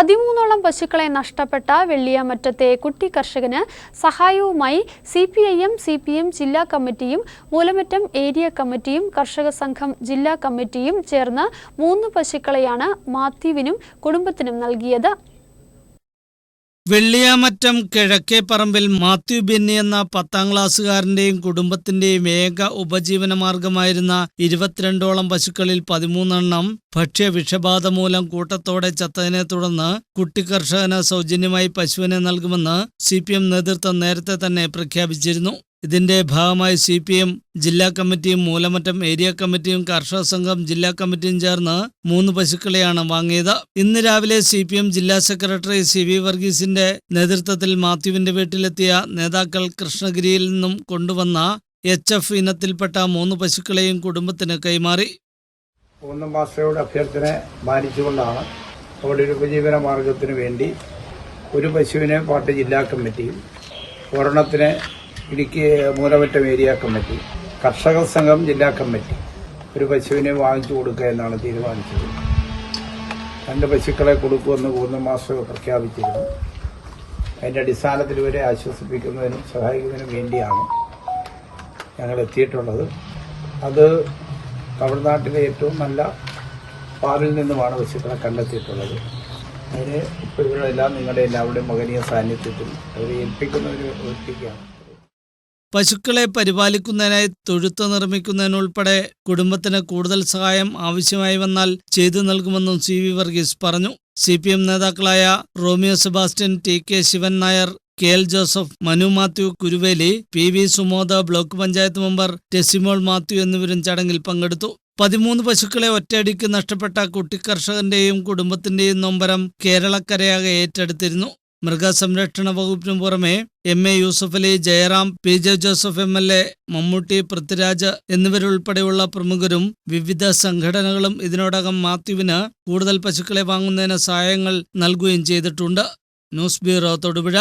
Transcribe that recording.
പതിമൂന്നോളം പശുക്കളെ നഷ്ടപ്പെട്ട വെള്ളിയാമറ്റത്തെ കുട്ടി കർഷകന് സഹായവുമായി C P I M C P M ജില്ലാ കമ്മിറ്റിയും മൂലമറ്റം ഏരിയ കമ്മിറ്റിയും കർഷക സംഘം ജില്ലാ കമ്മിറ്റിയും ചേർന്ന് മൂന്ന് പശുക്കളെയാണ് മാത്യുവിനും കുടുംബത്തിനും നൽകിയത്. വെള്ളിയാമറ്റം കിഴക്കേ പറമ്പിൽ മാത്യു ബെന്നി എന്ന പത്താം ക്ലാസ്സുകാരന്റെയും കുടുംബത്തിന്റെയും ഏക ഉപജീവന മാർഗമായിരുന്ന ഇരുപത്തിരണ്ടോളം പശുക്കളിൽ പതിമൂന്നെണ്ണം ഭക്ഷ്യ വിഷബാധ മൂലം കൂട്ടത്തോടെ ചത്തതിനെ തുടർന്ന് കുട്ടി കർഷകന് സൗജന്യമായി പശുവിനെ നൽകുമെന്ന് സി നേതൃത്വം നേരത്തെ തന്നെ പ്രഖ്യാപിച്ചിരുന്നു. ഇതിന്റെ ഭാഗമായി സി പി എം ജില്ലാ കമ്മിറ്റിയും മൂലമറ്റം ഏരിയ കമ്മിറ്റിയും കർഷക സംഘം ജില്ലാ കമ്മിറ്റിയും ചേർന്ന് മൂന്ന് പശുക്കളെയാണ് വാങ്ങിയത്. ഇന്ന് രാവിലെ സി പി എം ജില്ലാ സെക്രട്ടറി സി വി വർഗീസിന്റെ നേതൃത്വത്തിൽ മാത്യുവിന്റെ വീട്ടിലെത്തിയ നേതാക്കൾ കൃഷ്ണഗിരിയിൽ നിന്നും കൊണ്ടുവന്ന എച്ച് എഫ് ഇനത്തിൽപ്പെട്ട മൂന്ന് പശുക്കളെയും കുടുംബത്തിന് കൈമാറി. മൂന്ന് മാസയുടെ അഭ്യർത്ഥന മാനിച്ചുകൊണ്ടാണ് അവിടെ ഒരു ഉപജീവന മാർഗത്തിന് വേണ്ടി ഒരു പശുവിനെ പാട്ട് ജില്ലാ കമ്മിറ്റിയും ഒരെണ്ണത്തിന് ഇടുക്കി മൂലമറ്റം ഏരിയ കമ്മിറ്റി കർഷക സംഘം ജില്ലാ കമ്മിറ്റി ഒരു പശുവിനെ വാങ്ങിച്ചു കൊടുക്കുക എന്നാണ് തീരുമാനിച്ചത്. രണ്ട് പശുക്കളെ കൊടുക്കുമെന്ന് മൂന്ന് മാസം പ്രഖ്യാപിച്ചിരുന്നു. അതിന്റെ അടിസ്ഥാനത്തിൽ ഇവരെ ആശ്വസിപ്പിക്കുന്നതിനും സഹായിക്കുന്നതിനും വേണ്ടിയാണ് ഞങ്ങൾ എത്തിയിട്ടുള്ളത്. അത് തമിഴ്നാട്ടിലെ ഏറ്റവും നല്ല പാലിൽ നിന്നുമാണ് പശുക്കളെ കണ്ടെത്തിയിട്ടുള്ളത്. അതിന് ഇപ്പോൾ ഇവരെല്ലാം നിങ്ങളുടെ എല്ലാവരുടെയും മകനീയ സാന്നിധ്യത്തിൽ അവരെ ഏൽപ്പിക്കുന്നതിന് ഏൽപ്പിക്കുകയാണ് പശുക്കളെ പരിപാലിക്കുന്നതിനായി തൊഴുത്ത് നിർമ്മിക്കുന്നതിനുൾപ്പെടെ കുടുംബത്തിന് കൂടുതൽ സഹായം ആവശ്യമായി വന്നാൽ ചെയ്തു നൽകുമെന്നും സി വി വർഗീസ് പറഞ്ഞു. സി പി എം നേതാക്കളായ Romeo Sebastian T K Shivan Nair K L Joseph Manu Mathew Kuruveli P V Sumoda block panchayat member Tessymol Mathew എന്നിവരും ചടങ്ങിൽ പങ്കെടുത്തു. പതിമൂന്ന് പശുക്കളെ ഒറ്റയടിക്ക് നഷ്ടപ്പെട്ട കുട്ടിക്കർഷകന്റെയും കുടുംബത്തിന്റെയും നൊമ്പരം കേരളക്കരയാകെ ഏറ്റെടുത്തിരുന്നു. മൃഗസംരക്ഷണ വകുപ്പിനു പുറമെ M A Yusuffali Jayaram P J Joseph M L A Mammootty Prithviraj എന്നിവരുൾപ്പെടെയുള്ള പ്രമുഖരും വിവിധ സംഘടനകളും ഇതിനോടകം മാത്യുവിന് കൂടുതൽ പശുക്കളെ വാങ്ങുന്നതിന് സഹായങ്ങൾ നൽകുകയും ചെയ്തിട്ടുണ്ട്. News bureau Thodupuzha.